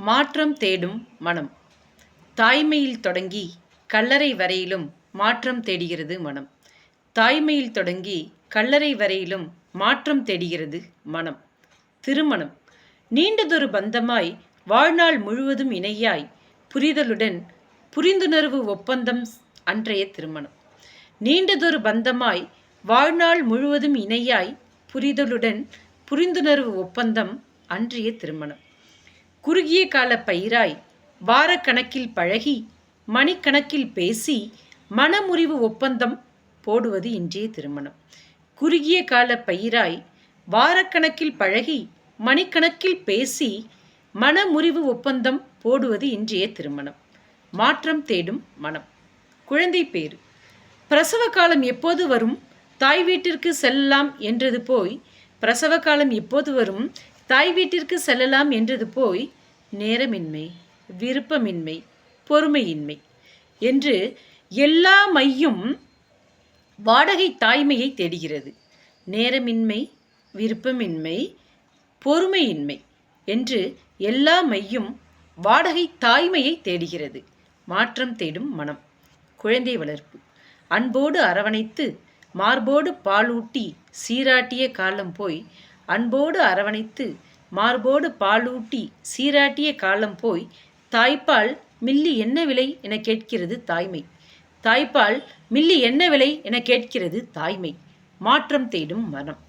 மாற்றம் தேடும் மனம். தாய்மையில் தொடங்கி கல்லறை வரையிலும் மாற்றம் தேடுகிறது மனம். தாய்மையில் தொடங்கி கல்லறை வரையிலும் மாற்றம் தேடுகிறது மனம். திருமணம். நீண்டதொரு பந்தமாய் வாழ்நாள் முழுவதும் இணையாய் புரிதலுடன் புரிந்துணர்வு ஒப்பந்தம் அன்றைய திருமணம். நீண்டதொரு பந்தமாய் வாழ்நாள் முழுவதும் இணையாய் புரிதலுடன் புரிந்துணர்வு ஒப்பந்தம் அன்றைய திருமணம். குறுகிய கால பயிராய் வாரக்கணக்கில் பழகி மணிக்கணக்கில் பேசி மனமுறிவு ஒப்பந்தம் போடுவது இன்றைய திருமணம். குறுகிய கால பயிராய் வாரக்கணக்கில் பழகி மணிக்கணக்கில் பேசி மனமுறிவு ஒப்பந்தம் போடுவது இன்றைய திருமணம். மாற்றம் தேடும் மனம். குழந்தை பேறு. பிரசவ காலம் எப்போது வரும்? தாய் வீட்டிற்கு செல்லலாம் என்றது போய் பிரசவ காலம் எப்போது வரும்? தாய் வீட்டிற்கு செல்லலாம் என்றது போய் நேரமின்மை விருப்பமின்மை பொறுமையின்மை என்று எல்லா மையும் வாடகை தாய்மையை தேடுகிறது. நேரமின்மை விருப்பமின்மை பொறுமையின்மை என்று எல்லா மையும் வாடகை தாய்மையை தேடுகிறது. மாற்றம் தேடும் மனம். குழந்தை வளர்ப்பு. அன்போடு அரவணைத்து மார்போடு பாலூட்டி சீராட்டிய காலம் போய் அன்போடு அரவணைத்து மார்போடு பாலூட்டி சீராட்டிய காலம் போய் தாய்ப்பால் மில்லி என்ன விலை என கேட்கிறது தாய்மை. தாய்ப்பால் மில்லி என்ன விலை என கேட்கிறது தாய்மை. மாற்றம் தேடும் மனம்.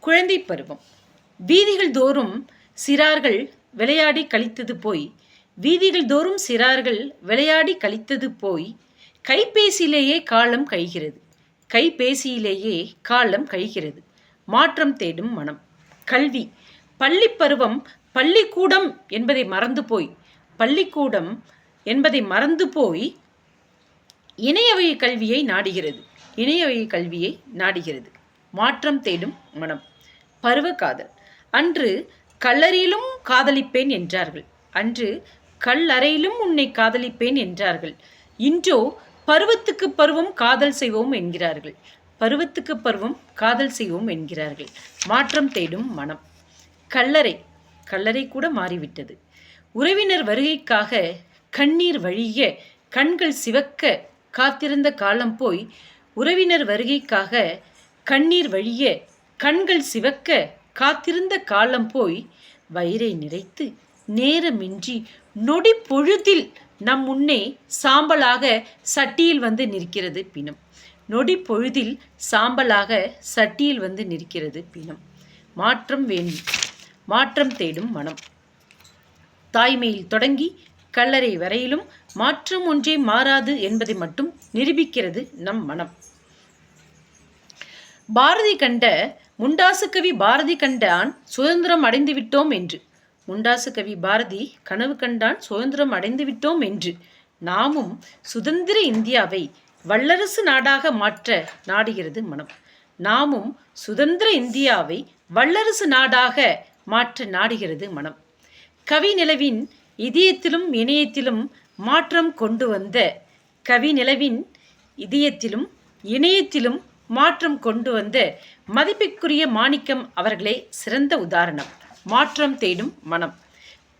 குழந்தை பருவம். வீதிகள் தோறும் சிறார்கள் விளையாடி கழித்தது போய் வீதிகள் தோறும் சிறார்கள் விளையாடி கழித்தது போய் கைபேசியிலேயே காலம் கழிகிறது. கைபேசியிலேயே காலம் கழிகிறது. மாற்றம் தேடும் மனம். கல்வி. பள்ளி பருவம் பள்ளிக்கூடம் என்பதை மறந்து போய் பள்ளிக்கூடம் என்பதை மறந்து போய் இணைய வழி கல்வியை நாடுகிறது. இணைய வழி கல்வியை நாடுகிறது. மாற்றம் தேடும் மனம். பருவ காதல். அன்று கல்லறையிலும் காதலிப்பேன் என்றார்கள். அன்று கல்லறையிலும் உன்னை காதலிப்பேன் என்றார்கள். இன்றோ பருவத்துக்கு பருவம் காதல் செய்வோம் என்கிறார்கள். பருவத்துக்கு பருவம் காதல் செய்வோம் என்கிறார்கள். மாற்றம் தேடும் மனம். கல்லறை. கல்லறை கூட மாறிவிட்டது. உறவினர் வருகைக்காக கண்ணீர் வழிய கண்கள் சிவக்க காத்திருந்த காலம் போய் உறவினர் வருகைக்காக கண்ணீர் வழிய கண்கள் சிவக்க காத்திருந்த காலம் போய் வயிறை நிறைத்து நேரமின்றி நொடி பொழுதில் நம் முன்னே சாம்பலாக சட்டியில் வந்து நிற்கிறது பிணம். நொடி பொழுதில் சாம்பலாக சட்டியில் வந்து நிற்கிறது பிணம் மாற்றம் வேண்டும் மாற்றம் தேடும் மனம். தாய்மையில் தொடங்கி கல்லறை வரையிலும் மாற்றம் ஒன்றே மாறாது என்பதை மட்டும் நிரூபிக்கிறது நம் மனம். பாரதி கண்ட முண்டாசு கவி பாரதி கண்டான் சுதந்திரம் அடைந்து விட்டோம் என்று. முண்டாசு கவி பாரதி கனவு கண்டான் சுதந்திரம் அடைந்து விட்டோம் என்று. நாமும் சுதந்திர இந்தியாவை வல்லரசு நாடாக மாற்ற நாடுகிறது மனம். நாமும் சுதந்திர இந்தியாவை வல்லரசு நாடாக மாற்ற நாடுகிறது மனம். கவி நிலவின் இதயத்திலும் இணையத்திலும் மாற்றம் கொண்டு வந்த கவி நிலவின் இதயத்திலும் இணையத்திலும் மாற்றம் கொண்டு வந்த மதிப்பிற்குரிய மாணிக்கம் அவர்களே சிறந்த உதாரணம். மாற்றம் தேடும் மனம்.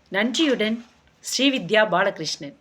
நன்றியுடன் ஸ்ரீவித்யா பாலகிருஷ்ணன்.